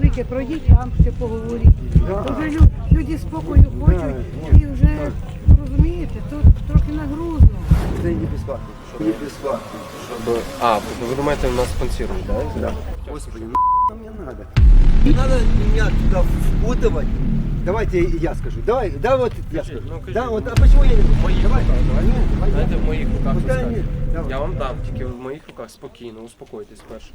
велике, пройдіть там ще поговоріть. Вже люди спокою хочуть і вже ну, розумієте, тут трохи нагрузно. Це не безплатно, щоб не безплатно, щоб... А, ви думаєте, у нас спонсирують, так? Да? Господи, ну мне надо. Не надо меня туда впутывать. Давайте я скажу. Давай, да вот я скажу. ну, кажи. да, вот, а почему я не могу? Моих Давай, руках. давай, давай, Знаєте, в моїх руках Ну, ви скажете. мне, давай. Я вам дам, тільки в моїх руках спокійно, успокойтесь перше.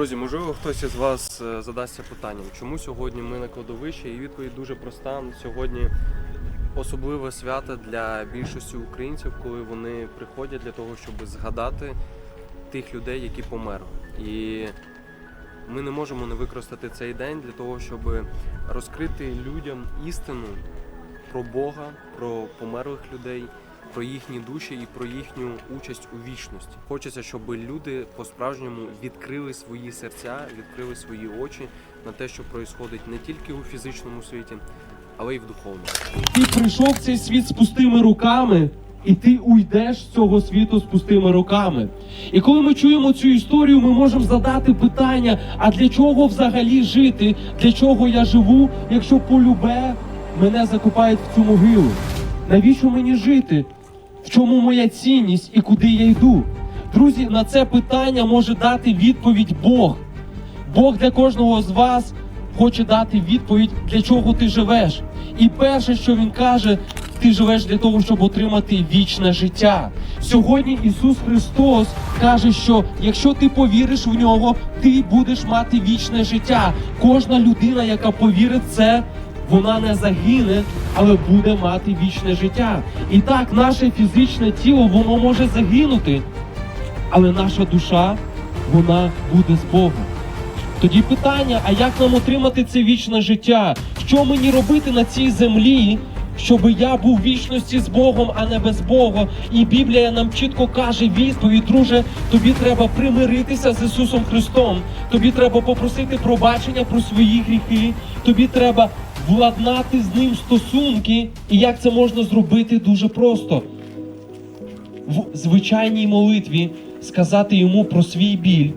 Друзі, можливо, хтось із вас е, задасться питанням, чому сьогодні ми на кладовищі? І відповідь дуже проста. Сьогодні особливе свято для більшості українців, коли вони приходять для того, щоб згадати тих людей, які померли. І ми не можемо не використати цей день для того, щоб розкрити людям істину про Бога, про померлих людей, про їхні душі і про їхню участь у вічності. Хочеться, щоб люди по-справжньому відкрили свої серця, відкрили свої очі на те, що відбувається не тільки у фізичному світі, але й в духовному. Ти прийшов цей світ з пустими руками, і ти уйдеш з цього світу з пустими руками. І коли ми чуємо цю історію, ми можемо задати питання: а для чого взагалі жити? Для чого я живу, якщо полюбе мене закопають в цю могилу? Навіщо мені жити? В чому моя цінність і куди я йду? Друзі, на це питання може дати відповідь Бог. Бог для кожного з вас хоче дати відповідь, для чого ти живеш. І перше, що він каже, ти живеш для того, щоб отримати вічне життя. Сьогодні Ісус Христос каже, що якщо ти повіриш в нього, ти будеш мати вічне життя. Кожна людина, яка повірить це, вона не загине, але буде мати вічне життя. І так, наше фізичне тіло воно може загинути, але наша душа вона буде з Богом. Тоді питання: а як нам отримати це вічне життя? Що мені робити на цій землі, щоб я був в вічності з Богом, а не без Бога? І Біблія нам чітко каже відповідь, друже, тобі треба примиритися з Ісусом Христом. Тобі треба попросити пробачення про свої гріхи. Тобі треба владнати з ним стосунки. І як це можна зробити дуже просто в звичайній молитві сказати йому про свій біль,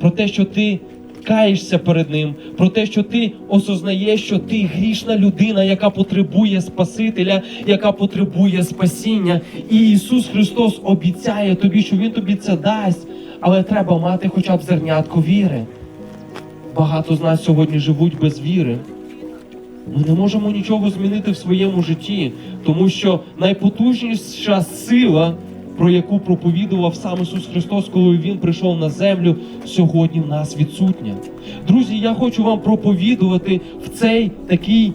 про те, що ти каєшся перед ним, про те, що ти осознаєш, що ти грішна людина, яка потребує Спасителя, яка потребує спасіння. І Ісус Христос обіцяє тобі, що Він тобі це дасть, але треба мати хоча б зернятко віри. Багато з нас сьогодні живуть без віри. Ми не можемо нічого змінити в своєму житті, тому що найпотужніша сила, про яку проповідував сам Ісус Христос, коли Він прийшов на землю, сьогодні в нас відсутня. Друзі, я хочу вам проповідувати в цей такий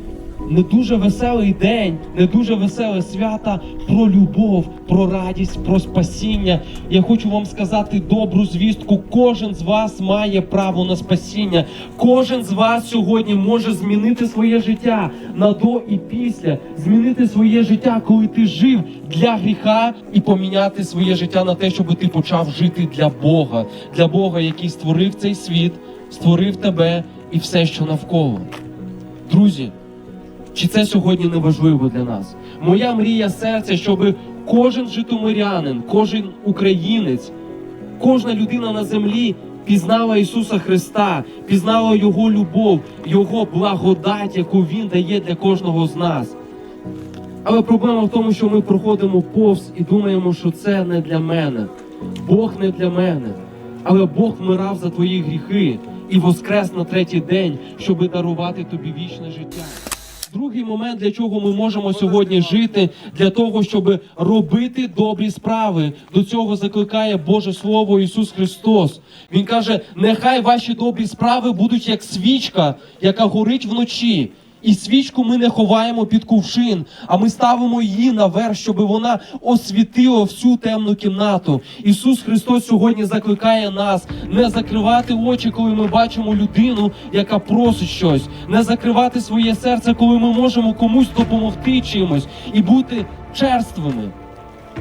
не дуже веселий день, не дуже веселе свята про любов, про радість, про спасіння. Я хочу вам сказати добру звістку. Кожен з вас має право на спасіння. Кожен з вас сьогодні може змінити своє життя на до і після, змінити своє життя, коли ти жив для гріха, і поміняти своє життя на те, щоб ти почав жити для Бога, для Бога, який створив цей світ, створив тебе і все, що навколо. Друзі. Чи це сьогодні не важливо для нас? Моя мрія серця, щоб кожен житомирянин, кожен українець, кожна людина на землі пізнала Ісуса Христа, пізнала Його любов, Його благодать, яку Він дає для кожного з нас. Але проблема в тому, що ми проходимо повз і думаємо, що це не для мене. Бог не для мене. Але Бог вмирав за твої гріхи і воскрес на третій день, щоби дарувати тобі вічне життя. Другий момент, для чого ми можемо сьогодні жити, для того, щоб робити добрі справи. До цього закликає Боже Слово Ісус Христос. Він каже: нехай ваші добрі справи будуть як свічка, яка горить вночі. І свічку ми не ховаємо під кувшин, а ми ставимо її наверх, щоб вона освітила всю темну кімнату. Ісус Христос сьогодні закликає нас не закривати очі, коли ми бачимо людину, яка просить щось, не закривати своє серце, коли ми можемо комусь допомогти чимось і бути черствими.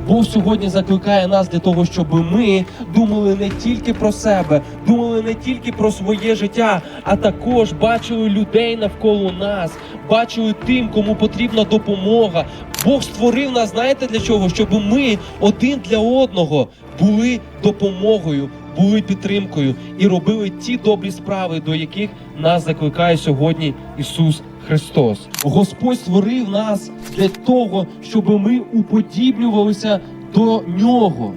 Бог сьогодні закликає нас для того, щоб ми думали не тільки про себе, думали не тільки про своє життя, а також бачили людей навколо нас, бачили тим, кому потрібна допомога. Бог створив нас, знаєте для чого? Щоб ми один для одного були допомогою, були підтримкою і робили ті добрі справи, до яких нас закликає сьогодні Ісус Христос. Господь створив нас для того, щоб ми уподібнювалися до нього.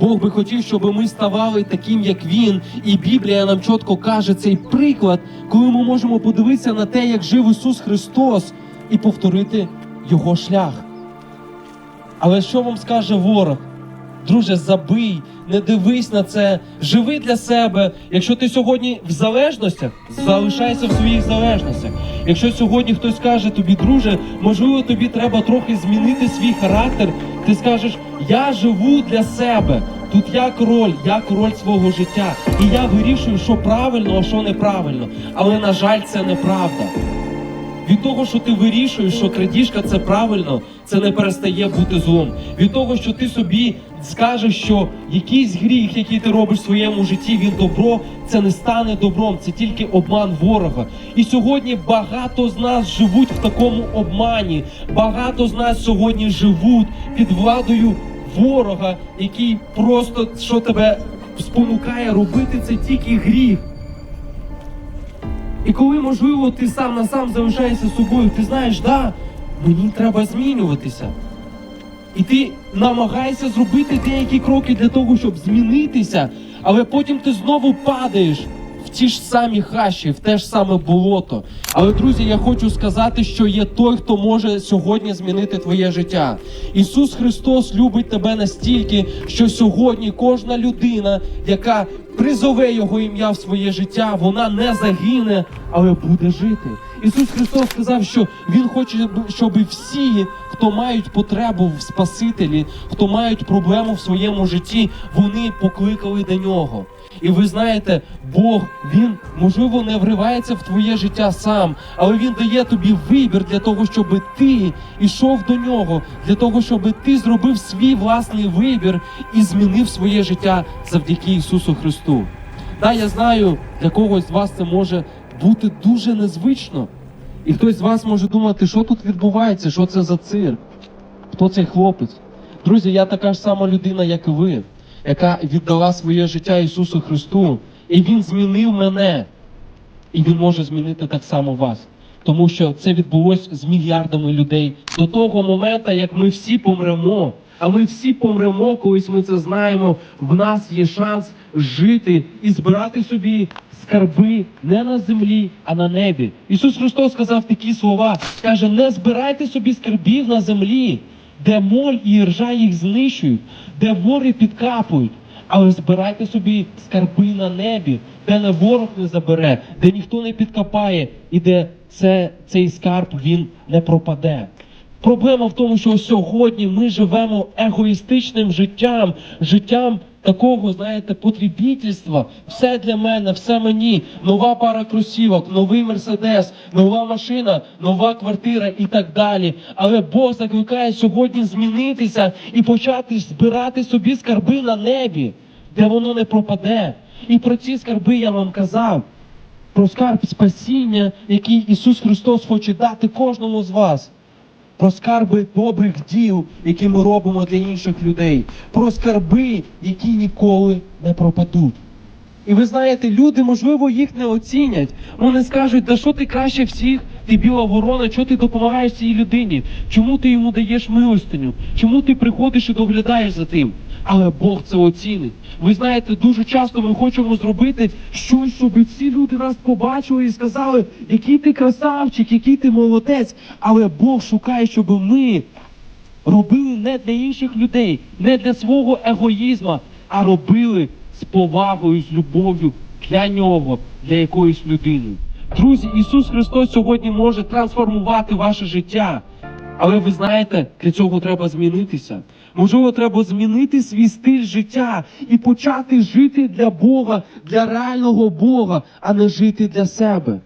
Бог би хотів, щоб ми ставали таким, як він. І Біблія нам чітко каже цей приклад, коли ми можемо подивитися на те, як жив Ісус Христос, і повторити Його шлях. Але що вам скаже ворог? Друже, забий, не дивись на це, живи для себе. Якщо ти сьогодні в залежностях, залишайся в своїх залежностях. Якщо сьогодні хтось каже тобі, друже, можливо, тобі треба трохи змінити свій характер, ти скажеш, я живу для себе. Тут я король, я король свого життя. І я вирішую, що правильно, а що неправильно. Але, на жаль, це неправда. Від того, що ти вирішуєш, що крадіжка це правильно, це не перестає бути злом. Від того, що ти собі скажеш, що якийсь гріх, який ти робиш в своєму житті, він добро, це не стане добром, це тільки обман ворога. І сьогодні багато з нас живуть в такому обмані. Багато з нас сьогодні живуть під владою ворога, який просто що тебе спонукає робити це тільки гріх. І коли, можливо, ти сам на сам залишаєшся собою, ти знаєш, да, мені треба змінюватися. І ти намагаєшся зробити деякі кроки для того, щоб змінитися, але потім ти знову падаєш ті ж самі хащі, в те ж саме болото. Але, друзі, я хочу сказати, що є той, хто може сьогодні змінити твоє життя. Ісус Христос любить тебе настільки, що сьогодні кожна людина, яка призове Його ім'я в своє життя, вона не загине, але буде жити. Ісус Христос сказав, що Він хоче, щоб всі, хто мають потребу в Спасителі, хто мають проблему в своєму житті, вони покликали до нього. І ви знаєте, Бог він можливо не вривається в твоє життя сам, але він дає тобі вибір для того, щоб ти йшов до нього, для того, щоб ти зробив свій власний вибір і змінив своє життя завдяки Ісусу Христу. Да, я знаю, для когось з вас це може бути дуже незвично. І хтось з вас може думати, що тут відбувається, що це за цирк, хто цей хлопець. Друзі, я така ж сама людина, як і ви, яка віддала своє життя Ісусу Христу, і Він змінив мене. І Він може змінити так само вас. Тому що це відбулось з мільярдами людей до того моменту, як ми всі помремо. А ми всі помремо, колись ми це знаємо. В нас є шанс жити і збирати собі скарби не на землі, а на небі. Ісус Христос сказав такі слова: каже: не збирайте собі скарбів на землі, де моль і ржа їх знищують, де вори підкапують. Але збирайте собі скарби на небі, де не ворог не забере, де ніхто не підкопає, і де це, цей скарб він не пропаде. Проблема в тому, що сьогодні ми живемо егоїстичним життям, життям такого, знаєте, потребітельства. Все для мене, все мені. Нова пара кросівок, новий мерседес, нова машина, нова квартира і так далі. Але Бог закликає сьогодні змінитися і почати збирати собі скарби на небі, де воно не пропаде. І про ці скарби я вам казав. Про скарб спасіння, який Ісус Христос хоче дати кожному з вас про скарби добрих діл, які ми робимо для інших людей, про скарби, які ніколи не пропадуть. І ви знаєте, люди, можливо, їх не оцінять. Вони скажуть, да що ти краще всіх, ти біла ворона, що ти допомагаєш цій людині? Чому ти йому даєш милостиню? Чому ти приходиш і доглядаєш за тим? Але Бог це оцінить. Ви знаєте, дуже часто ми хочемо зробити щось, щоб всі люди нас побачили і сказали, який ти красавчик, який ти молодець. Але Бог шукає, щоб ми робили не для інших людей, не для свого егоїзму, а робили з повагою, з любов'ю для нього, для якоїсь людини. Друзі, Ісус Христос сьогодні може трансформувати ваше життя. Але ви знаєте, для цього треба змінитися. Можливо, треба змінити свій стиль життя і почати жити для Бога, для реального Бога, а не жити для себе.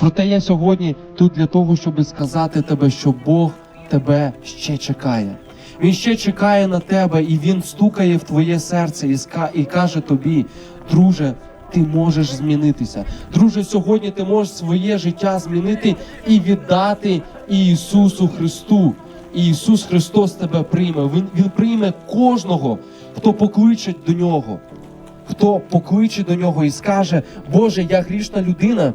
Проте я сьогодні тут для того, щоб сказати тебе, що Бог тебе ще чекає. Він ще чекає на тебе, і він стукає в твоє серце і каже тобі, друже, ти можеш змінитися. Друже, сьогодні ти можеш своє життя змінити і віддати Ісусу Христу. І Ісус Христос тебе прийме. Він, він прийме кожного, хто покличе до нього. хто покличе до нього і скаже: Боже, я грішна людина.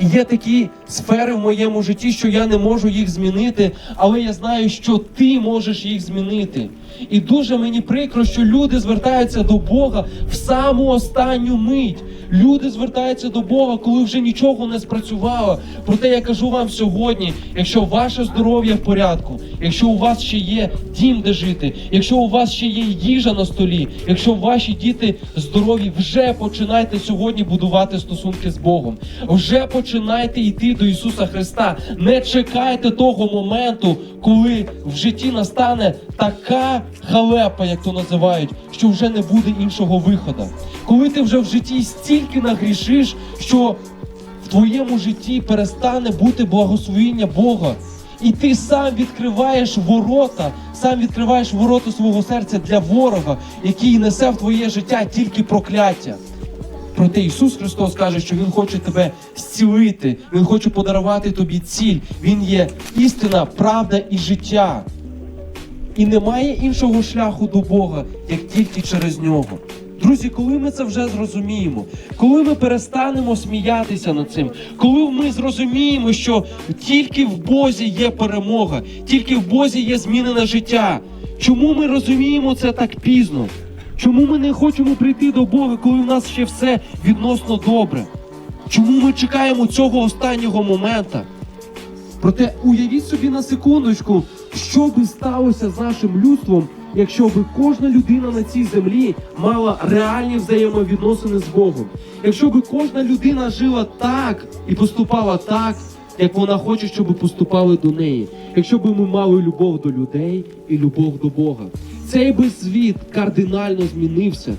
І є такі сфери в моєму житті, що я не можу їх змінити, але я знаю, що ти можеш їх змінити. І дуже мені прикро, що люди звертаються до Бога в саму останню мить. Люди звертаються до Бога, коли вже нічого не спрацювало. Проте я кажу вам сьогодні: якщо ваше здоров'я в порядку, якщо у вас ще є дім, де жити, якщо у вас ще є їжа на столі, якщо ваші діти здорові, вже починайте сьогодні будувати стосунки з Богом. Вже починайте йти до Ісуса Христа. Не чекайте того моменту, коли в житті настане така халепа, як то називають, що вже не буде іншого виходу. Коли ти вже в житті стільки нагрішиш, що в твоєму житті перестане бути благословіння Бога. І ти сам відкриваєш ворота, сам відкриваєш ворота свого серця для ворога, який несе в твоє життя тільки прокляття. Проте Ісус Христос каже, що Він хоче тебе зцілити, Він хоче подарувати тобі ціль. Він є істина, правда і життя. І немає іншого шляху до Бога, як тільки через нього. Друзі, коли ми це вже зрозуміємо, коли ми перестанемо сміятися над цим, коли ми зрозуміємо, що тільки в Бозі є перемога, тільки в Бозі є змінене життя. Чому ми розуміємо це так пізно? Чому ми не хочемо прийти до Бога, коли в нас ще все відносно добре? Чому ми чекаємо цього останнього момента? Проте уявіть собі на секундочку, що би сталося з нашим людством, якщо би кожна людина на цій землі мала реальні взаємовідносини з Богом. Якщо би кожна людина жила так і поступала так, як вона хоче, щоб поступали до неї. Якщо би ми мали любов до людей і любов до Бога. Цей би світ кардинально змінився.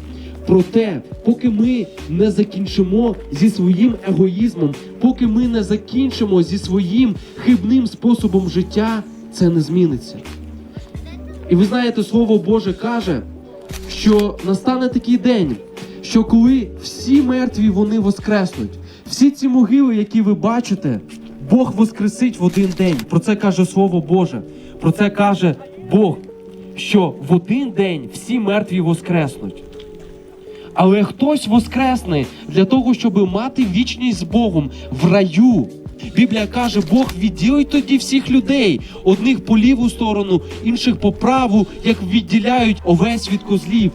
Проте, поки ми не закінчимо зі своїм егоїзмом, поки ми не закінчимо зі своїм хибним способом життя, це не зміниться. І ви знаєте, Слово Боже каже, що настане такий день, що коли всі мертві вони воскреснуть, всі ці могили, які ви бачите, Бог воскресить в один день. Про це каже Слово Боже. Про це каже Бог, що в один день всі мертві воскреснуть. Але хтось воскресне для того, щоб мати вічність з Богом в раю. Біблія каже, Бог відділить тоді всіх людей, одних по ліву сторону, інших по праву, як відділяють овець від козлів.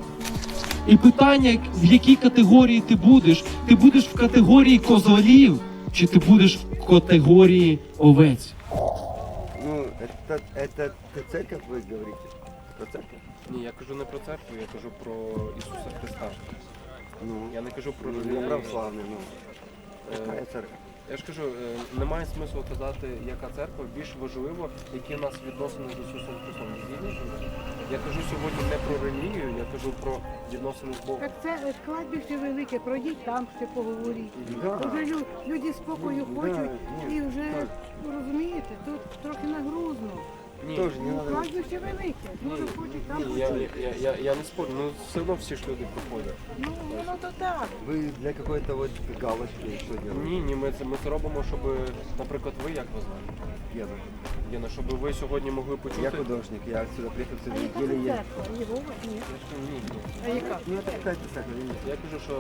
І питання, в якій категорії ти будеш? Ти будеш в категорії козлів, чи ти будеш в категорії овець? Ну, это, это, это церковь вы говорите? Про церковь? Ні, я кажу не про церкву, я кажу про Ісуса Христа. Ну, Я не кажу про ну, релігію. православный, ну. Е, Какая церковь? Я ж кажу, е, немає смислу казати, яка церква, більш важливо, які в нас відносини з Ісусом Христом. Ви згідні зі мною? Я кажу сьогодні не про релігію, я кажу про відносини з Богом. Так це е, кладбище велике, пройдіть там ще поговоріть. Да. Вже лю- люди спокою Да, хочуть ні, і вже так. ви розумієте, тут трохи нагрузно. Ні, Тоже не Ну, надо. кладбище велике, може хочуть там ні, я, я, я, я не спорю, ну все одно всі ж люди приходять. Ну воно то так. Ви для какой-то вот галочки що делаете? Ні, ні, ми це, ми це робимо, щоб, наприклад, ви як вас звати? Еду. Єна, щоб ви сьогодні могли почути. Я художник, я отсюда приехал А сюда яка неделю це еду. церква? Єгова? Ні. Я ж кажу, ні, ні. А яка? Ну это какая-то церковь, я не знаю. Я кажу, що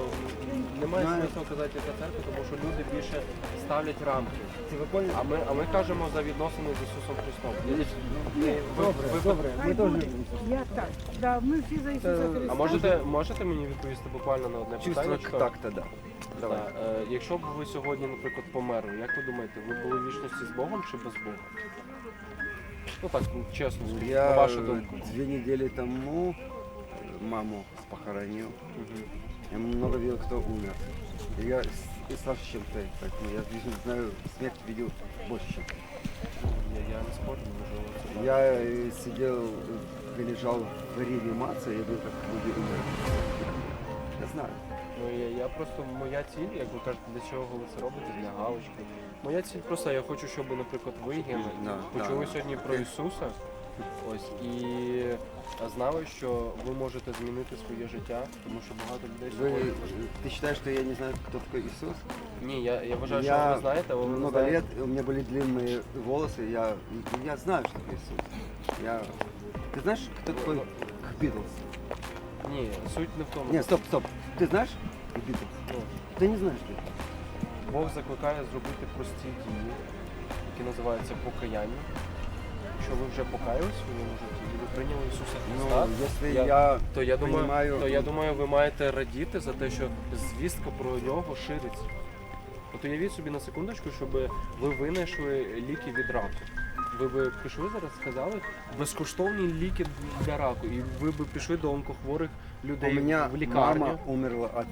немає Знаю. смислу казати яка церква, тому що люди більше ставлять рамки. Ты вы поняли? А ми, а ми кажемо за відносини з Ісусом Христом. Ви- ви- Добре, ви- добре, Хай ми теж буде. любимо. Я так. Да, ми всі за Ісуса Це- Христа. А можете, можете мені відповісти буквально на одне Чувство питання? так-то, да. Давай. Е, якщо б ви сьогодні, наприклад, померли, як ви думаєте, ви були в вічності з Богом чи без Бога? Ну так, ну, чесно, на Я вашу думку. две недели тому э, маму похоронил. Мгм. Я много видел, кто умер. И Я с- и старше, чем ты, поэтому я вижу, знаю, смерть видел больше, чем ты. Я, я не спорю, можливо, це. Я э, сидел, э, лежал в реанимации, я видел, как люди умерли. Я знаю. Ну я, я просто моя ціль, як ви кажете, для чого ви це робите, для галочки. Моя ціль просто я хочу, щоб, наприклад, ви Гена, Да, почули да. сьогодні про Ісуса. Ось і знали, що ви можете змінити своє життя, тому що багато людей Вы, сьогодні. ты считаешь, что я не знаю, кто такой Иисус? Ні, я, я вважаю, що я ви знаєте, але ви не много знаєте. лет, у меня были длинные волосы, я, я знаю, что такое Иисус. Я... Ты знаешь, кто такой Битлз? Ні, суть не в тому. Не, стоп, стоп. Битлз? Ну, Ты не знаешь Битлз. Бог закликає зробити прості дії, які називаються покаяння. Якщо ви вже покаялись в своєму житті і ви прийняли Ісуса Христа, Ну, если я- я, то я думаю, приймаю- то я думаю, ви маєте радіти за те, що звістка про нього шириться. От уявіть собі на секундочку, щоб ви винайшли ліки від раку. Ви б пішли зараз, сказали безкоштовні ліки для раку, і ви б пішли до онкохворих у людей меня в лікарню. мама умерла от,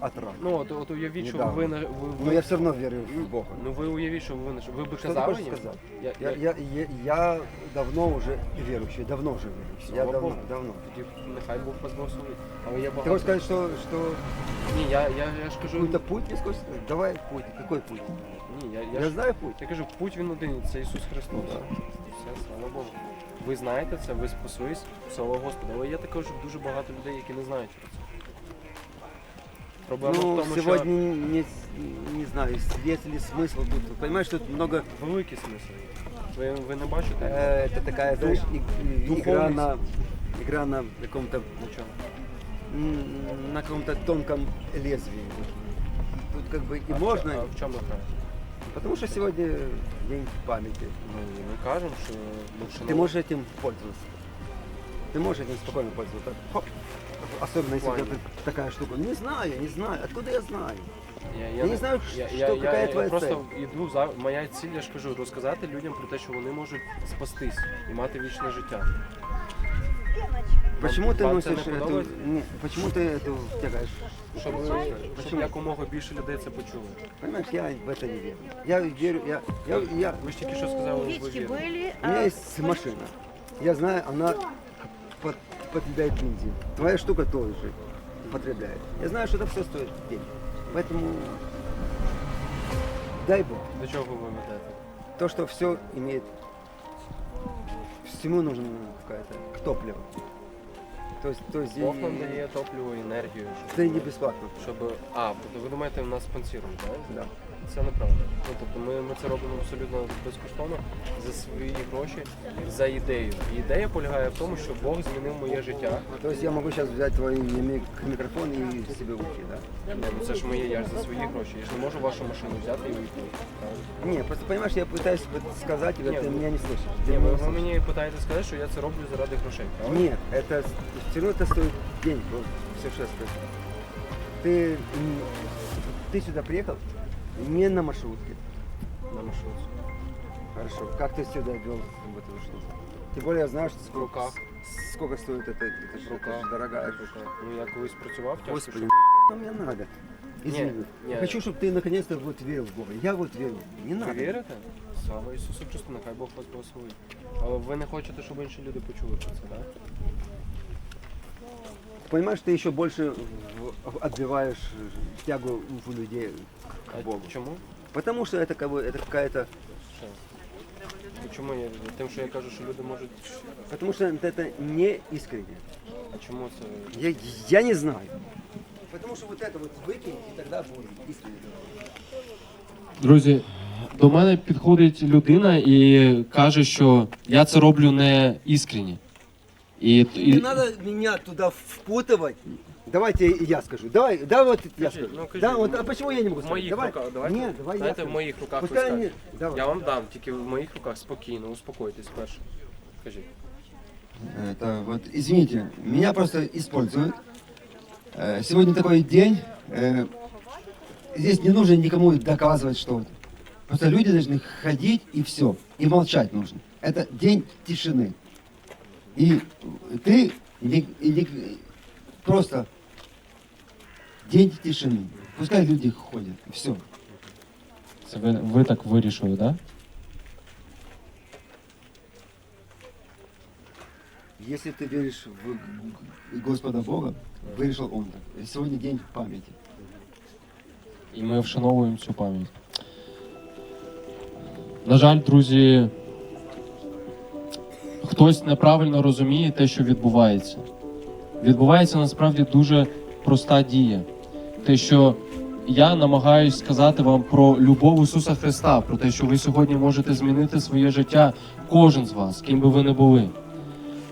от рака. Ну от, от уявіть, що Недавно. ви на ви, Но ви, я все равно верю в Бога. ну ви уявіть, що ви винайшли. Ви б Что ты казали хочешь їм? сказать? Я, Я, я, я, я давно уже верующий, давно уже верующий. Я Слава давно, Богу. давно. Тоді нехай Бог вас благословить. Але я Ты багато... хочешь сказать, что, что Ні, я, я, я ж кажу... какой-то путь не хочешь сказать? Давай путь. Какой путь? Ні, я, Я, я, ж, знаю путь. я кажу, путь він один, це Ісус Христос. Да. Все, слава Богу. Ви знаєте це, ви спаслись, слава Господу. Але є також дуже багато людей, які не знають про це. Проблема Ну, в тому, сегодня не, не знаю, есть ли смысл тут. Понимаешь, тут много... що великий смисл. Ви, ви не бачите? э, это такая, знаешь, и- и- Духовный игра на, игра на каком-то Нічого. м, на каком-то тонком лезвии. Тут как бы и А в можно, чо- А в чому грає? потому что сегодня день памяти. Ну, і ми кажемо, що ми Ты вшановуємо. можешь этим пользоваться. Ты можешь этим спокойно пользоваться. Хоп. Особенно если В плане? это такая штука. Не знаю, не знаю. Откуда я знаю? Я, Я не знаю, що- какая твоя просто іду за моя ціль, я ж кажу, розказати людям про те, що вони можуть спастись і мати вічне життя. Почему ты вам це носишь не эту... подобається? Не, почему ты эту втягаешь? Щоб, щоб Почему? якомога більше людей це почули. Понимаешь, я в это не верю. Я верю, я, я, я, Ви ж тільки що сказали, ви Водички вірите. были, у меня есть машина. Я знаю, она под- потребляет бензин. Твоя штука тоже потребляет. Я знаю, что это все стоит денег. Поэтому дай Бог. До чого ви ведете? То, что все имеет... Всему нужно какая-то топливо. То есть, то есть Бог нам дає топливо, енергію. Це не бесплатно. Щоб... А, тобто ви думаєте, нас спонсорують, так? Да Це неправда. Ну, тобто ми, ми це робимо абсолютно безкоштовно за свої гроші, за ідею. І ідея полягає в тому, що Бог змінив моє життя. То есть я могу сейчас взять твой мик- микрофон и себе уйти, да? Ні, ну це ж моє, я ж за свої гроші. Я ж не можу вашу машину взяти і уйти. правильно? Не, просто понимаешь, я пытаюсь вот сказать, тебе, Не, ты ну- меня не слышишь. Ты Ні, меня ви, не ви слышишь. мені питаєте сказати, що я це роблю заради грошей, правильно? Нет, это все равно это стоит денег, вот, все что я скажу. Ты, м, ты сюда приехал не на маршрутке. На маршрутці. Хорошо. Как ты сюда вел в эту штуку? Тем более я знаю, что сколько, руках. сколько стоит это, это, ж- это ж дорогая штука. Ну я колись працював тяжко. Господи, щоб- ну мне надо. Извини. не. Я хочу, чтобы ты наконец-то вот верил в Бога. Я вот верю. Не Ви надо. вірите? Слава Ісусу Христу, нехай Бог вас благословить. Але ви не хочете, щоб інші люди почули про це, так? Понимаешь, ты еще больше в- отбиваешь тягу у людей к А Богу. чому? Потому что это, как бы, это какая-то... Що? Ну, Чому я тим, що я кажу, що люди можуть. Потому что это не искренне. А чому це? Я, я не знаю. Потому что вот это вот выкинь, и тогда будет искренне. Друзі, до мене підходить людина і каже, що я це роблю не іскренні. І, і, Не надо меня туда впутывать. Давайте я скажу. Давай, давай вот я Скажи, скажу. ну, скажи, да, вот, ну, а почему я не могу В сказать? моїх давай. руках, давайте. Нет, давай я Знаєте, в скажу. моїх руках ви Пускай скажете. они... Давай. Я вам дам, тільки в моїх руках спокійно, успокойтесь перше. Скажіть. Это вот, извините, меня просто используют. Э, Сегодня такой день. э, Здесь не нужно никому доказывать что-то. Просто люди должны ходить и все. И молчать нужно. Это день тишины. И ты не- не- просто день тишины. Пускай люди ходят. Все. це ви, ви так вирішили, так? Да? Если ты веришь в... Господа Бога вышел Он так. И Сегодня день памяти. І ми вшановуємо цю пам'ять. На жаль, друзі, Хтось неправильно розуміє те, що відбувається. Відбувається насправді дуже проста дія. Те, що я намагаюсь сказати вам про любов Ісуса Христа, про те, що ви сьогодні можете змінити своє життя, кожен з вас, ким би ви не були.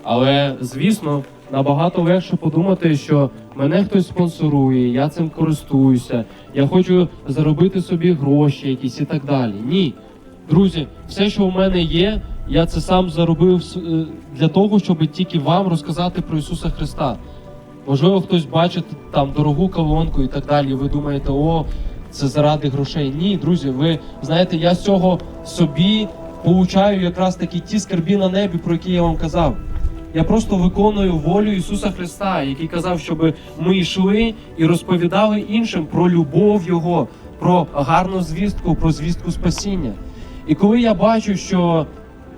Але, звісно, Набагато легше подумати, що мене хтось спонсорує, я цим користуюся, я хочу заробити собі гроші якісь і так далі. Ні, друзі, все, що в мене є, я це сам заробив е, для того, щоб тільки вам розказати про Ісуса Христа. Можливо, хтось бачить там дорогу колонку і так далі. Ви думаєте, о, це заради грошей. Ні, друзі, ви знаєте, я з цього собі получаю якраз такі ті скарбі на небі, про які я вам казав. Я просто виконую волю Ісуса Христа, який казав, щоб ми йшли і розповідали іншим про любов Його, про гарну звістку, про звістку спасіння. І коли я бачу, що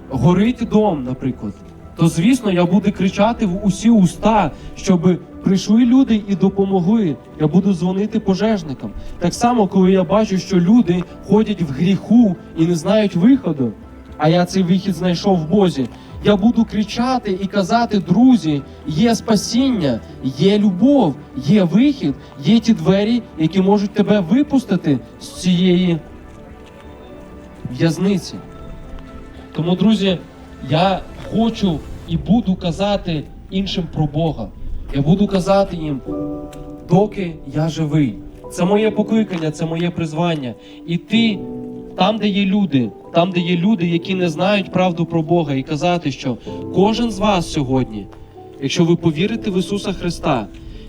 горить дом, наприклад, то звісно я буду кричати в усі уста, щоб прийшли люди і допомогли. Я буду дзвонити пожежникам. Так само, коли я бачу, що люди ходять в гріху і не знають виходу, а я цей вихід знайшов в Бозі. Я буду кричати і казати, друзі, є спасіння, є любов, є вихід, є ті двері, які можуть тебе випустити з цієї в'язниці. Тому, друзі, я хочу і буду казати іншим про Бога. Я буду казати їм, доки я живий. Це моє покликання, це моє призвання. І ти там, де є люди, там, де є люди, які не знають правду про Бога, і казати, що кожен з вас сьогодні, якщо ви повірите в Ісуса Христа,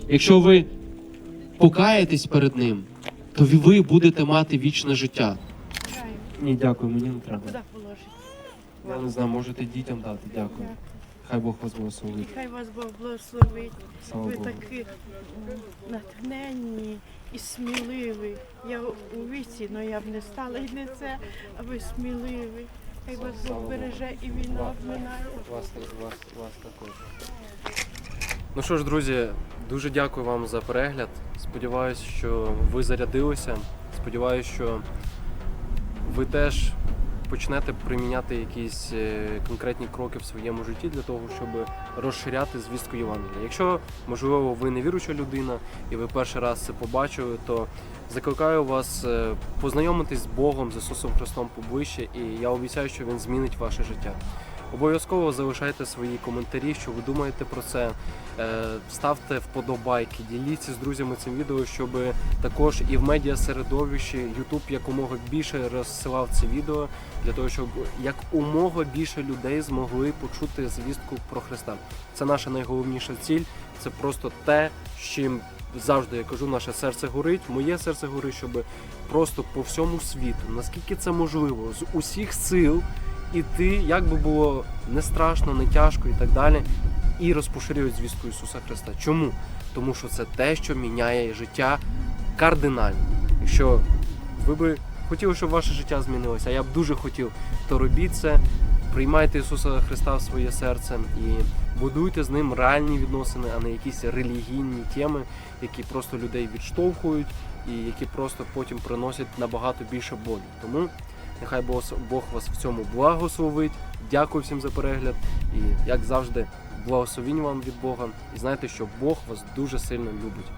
якщо ви покаєтесь перед Ним, то ви будете мати вічне життя. Ні, дякую, мені не треба. Я не знаю, можете дітям дати. Дякую. Хай Бог вас благословить. Хай вас Бог благословить. Слава Ви Богу. такі натхненні і сміливі. Я у віці, але я б не стала і не це, а ви сміливі. Хай вас Бог береже і війна обминає. Вас, вас, вас також. Ну що ж, друзі, дуже дякую вам за перегляд. Сподіваюсь, що ви зарядилися. Сподіваюсь, що ви теж почнете приміняти якісь е, конкретні кроки в своєму житті для того, щоб розширяти звістку Євангелія. Якщо, можливо, ви не віруюча людина і ви перший раз це побачили, то закликаю вас е, познайомитись з Богом, з Ісусом Христом поближче, і я обіцяю, що Він змінить ваше життя. Обов'язково залишайте свої коментарі, що ви думаєте про це. Е, Ставте вподобайки, діліться з друзями цим відео, щоб також і в медіасередовищі YouTube якомога більше розсилав це відео для того, щоб якомога більше людей змогли почути звістку про Христа. Це наша найголовніша ціль. Це просто те, з чим завжди я кажу, наше серце горить, моє серце горить, щоб просто по всьому світу, наскільки це можливо, з усіх сил іти, як би було не страшно, не тяжко і так далі, і розпоширюють звістку Ісуса Христа. Чому? Тому що це те, що міняє життя кардинально. Якщо ви би хотіли, щоб ваше життя змінилося, а я б дуже хотів, то робіть це, приймайте Ісуса Христа в своє серце і будуйте з ним реальні відносини, а не якісь релігійні теми, які просто людей відштовхують і які просто потім приносять набагато більше болю. Тому нехай Бог вас в цьому благословить. Дякую всім за перегляд. І як завжди, благословінь вам від Бога. І знайте, що Бог вас дуже сильно любить.